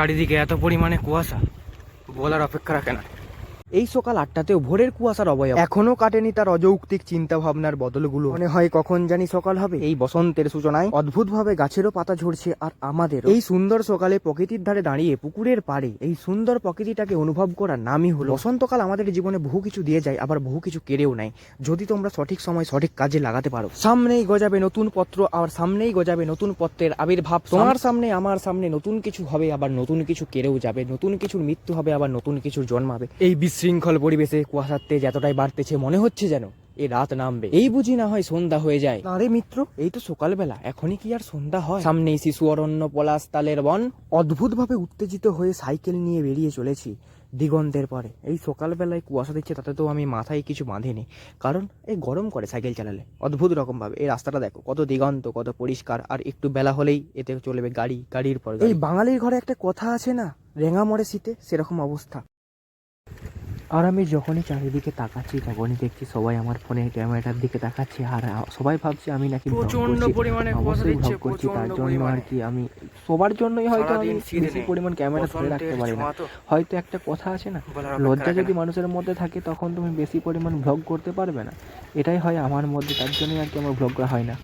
চারিদিকে এত পরিমাণে কুয়াশা বলার অপেক্ষা রাখে না। এই সকাল আটটাতেও ভোরের কুয়াশার অবয়ব। এখনও কাটেনি তার অযৌক্তিক চিন্তা ভাবনার বদলগুলো। মনে হয় কখন জানি সকাল হবে। এই বসন্তের সূচনায় অদ্ভুতভাবে গাছেরও পাতা ঝরছে আর আমাদের এই সুন্দর সকালে প্রকৃতির ধারে দাঁড়িয়ে পুকুরের পাড়ে এই সুন্দর প্রকৃতিটাকে অনুভব করার নামই হলো। বসন্তকাল আমাদের জীবনে বহু কিছু দিয়ে যায় আবার বহু কিছু কেড়েও নেয়। যদি তোমরা সঠিক সময় সঠিক কাজে লাগাতে পারো। সামনেই গজাবে নতুন পত্র আর সামনেই গজাবে নতুন পত্রের আবির্ভাব। তোমার সামনে আমার সামনে নতুন কিছু হবে আবার নতুন কিছু কেড়েও যাবে। নতুন কিছুর মৃত্যু হবে আবার নতুন কিছুর জন্মাবে এই বিশৃঙ্খল পরিবেশে কুয়াশার তেজ এতটাই বাড়তেছে মনে হচ্ছে যেন এই রাত নামবে। এই বুঝি না হয় সন্ধ্যা হয়ে যায়। আরে মিত্র এই তো সকালবেলা এখনই কি আর সন্ধ্যা হয়? সামনেই শিশু অরণ্য পলাশ তালের বন। অদ্ভুতভাবে উত্তেজিত হয়ে সাইকেল নিয়ে বেরিয়ে চলেছি দিগন্তের পরে। এই সকালবেলায় কুয়াশা দিচ্ছে তাতে তো আমি মাথায় কিছু বাঁধিনি। কারণ এই গরম করে সাইকেল চালালে। অদ্ভুত রকম ভাবে এই রাস্তাটা দেখো কত দিগন্ত কত পরিষ্কার। আর একটু বেলা হলেই এতে চলবে গাড়ি গাড়ির পর এই বাঙালির ঘরে একটা কথা আছে না রেঙা মরে শীতে সেরকম অবস্থা। আর আমি যখনই চারিদিকে তাকাচ্ছি তখনই দেখছি সবাই আমার ফোনে ক্যামেরাটার দিকে তাকাচ্ছে আর সবাই ভাবছে আমি নাকি পরিমাণে অবশ্যই করছি তার জন্য আর কি আমি সবার জন্যই হয়তো আমি বেশি পরিমাণ ক্যামেরা ধরে রাখতে পারি না। হয়তো একটা কথা আছে না লজ্জা যদি মানুষের মধ্যে থাকে তখন তুমি বেশি পরিমাণ ভ্লগ করতে পারবে না। এটাই হয় আমার মধ্যে তার জন্যই আর কি আমার ভ্লগ করা হয় না।